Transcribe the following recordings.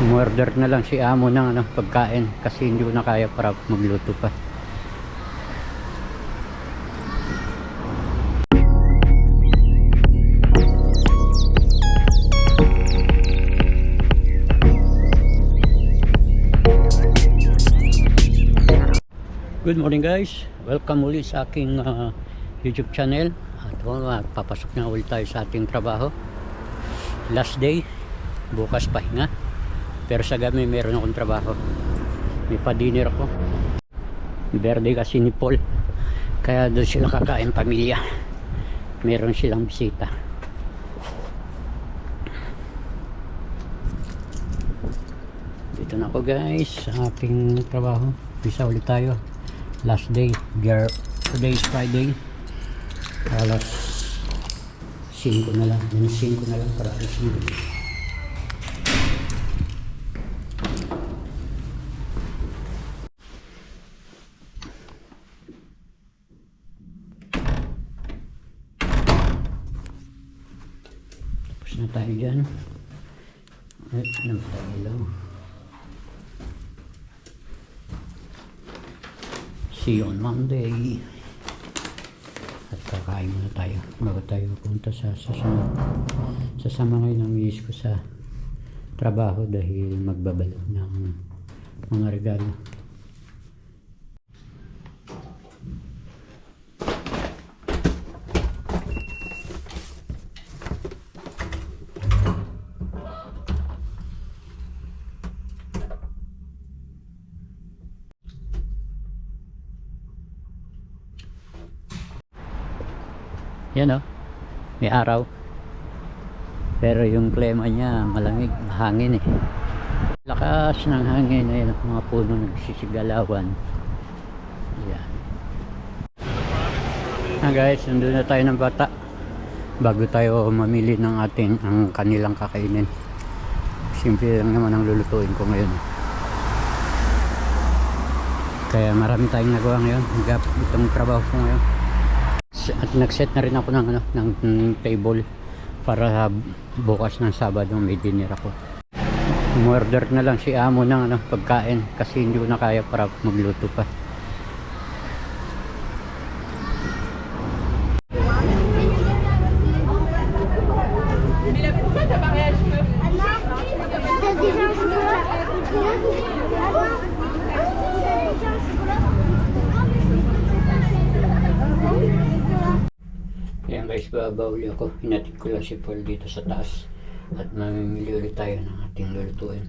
Umorder na lang si amo ng ano, pagkain kasi hindi na kaya para magluto pa. Good morning guys. Welcome ulit sa aking ah, YouTube channel. At uh, papasok na ulit tayo sa ating trabaho. Last day, bukas pahinga. Pero sa gabi meron akong trabaho. May pa-dinner ako. Birthday kasi ni Paul. Kaya doon sila kakain pamilya. Meron silang bisita. Dito na ako guys sa aking trabaho. Bisa ulit tayo. Last day. Gear. Today is Friday. Alas 5 na lang. Minus 5 na lang para alas 5. Na tayo dyan. At ano ba tayo ilaw? See you on Monday. At kakain muna tayo. Bago tayo punta sa susunod. Sasama ngayon ang miss ko sa trabaho dahil magbabalo ng mga regalo. Yan o. May araw. Pero yung klima niya malamig, hangin eh. Lakas ng hangin eh, mga puno nagsisigalawan. Yan. Ah guys, nandun na tayo ng bata. Bago tayo mamili ng ating ang kanilang kakainin. Simple lang naman ang lulutuin ko ngayon. Kaya marami tayong nagawa ngayon. Gap itong trabaho ko ngayon at nag-set na rin ako ng ano ng ng table para bukas ng Sabado may dinner ako. Umorder na lang si amo ng ano pagkain kasi hindi ko na kaya para magluto pa. Babawli ako. Hinatid ko lang si Paul dito sa taas. At mamimili ulit tayo ng ating lulutuin.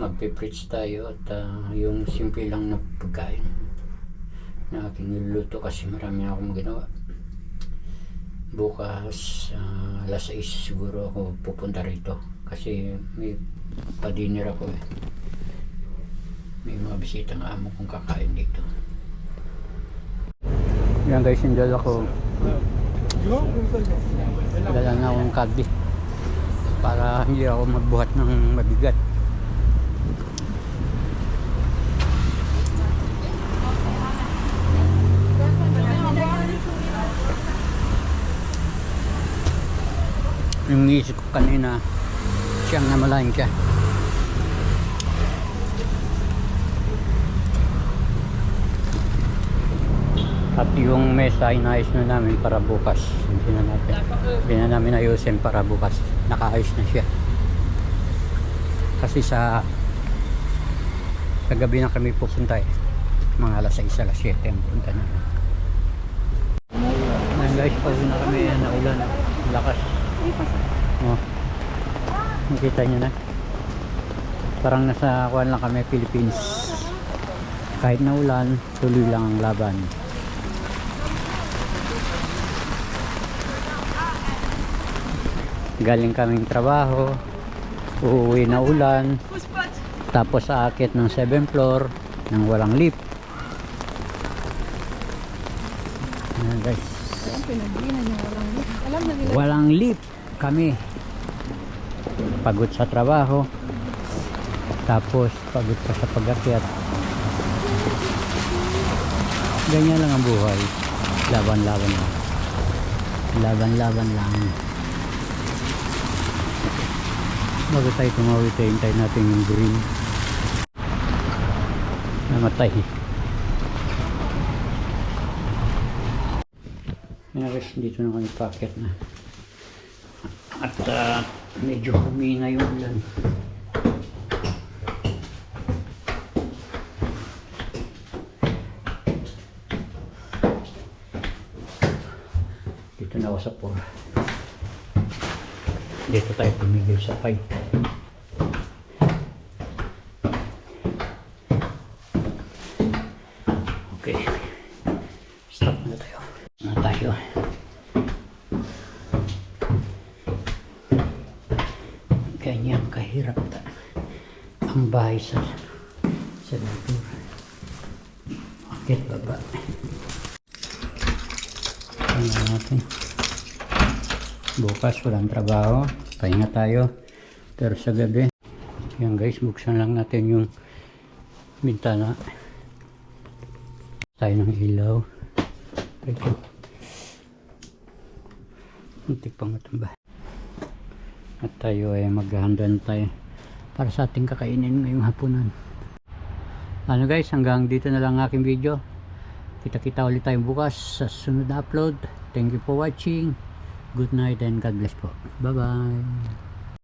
Magpe-preach tayo at ah, yung simple lang na pagkain na aking niluluto kasi marami na akong ginawa. Bukas, ah, alas 6 siguro ako pupunta rito kasi may pa-dinner ako eh. May mga bisita ng amo kong kakain dito. Yan guys, yung dala ko. Dala na akong kadi. Para hindi ako magbuhat ng mabigat. Yung isip ko kanina, siyang namalayan siya. At yung mesa inayos na namin para bukas. Hindi na natin. Hindi na namin ayusin para bukas. Nakaayos na siya. Kasi sa sa gabi na kami pupunta eh. Mga alas 6, alas 7 ang punta na. Ayan guys, pauwi na kami. Ayan, naulan. Lakas. Oh. Nakita nyo na. Parang nasa kuwan lang kami, Philippines. Kahit na ulan, tuloy lang ang laban. Galing kaming trabaho uuwi na ulan tapos aakit ng 7 floor nang walang lift. Ayan guys. Walang lift kami. Pagod sa trabaho tapos pagod pa sa pag-akyat. Ganyan lang ang buhay. Laban-laban lang. Laban-laban lang Bago tayo tumawid, hintayin natin yung green. Namatay. Guys, dito na kami packet na. At ah, medyo humina yung ulan. Dito na ako sa 4. Dito tayo tumigil sa 5. Okay. Stop na tayo. Na tayo. Ganyan kahirap ta. Ang bahay sa sa lugar. Akit baba. Tingnan natin. Bukas walang trabaho. Pahinga tayo. Pero sa gabi. Yan guys, buksan lang natin yung bintana. Tayo ng ilaw. Ito. Muntik pang matamba. At tayo ay maghahanda tayo para sa ating kakainin ngayong hapunan. Ano guys, hanggang dito na lang aking video. Kita-kita ulit tayo bukas sa sunod na upload. Thank you for watching. Good night and God bless po. Bye-bye.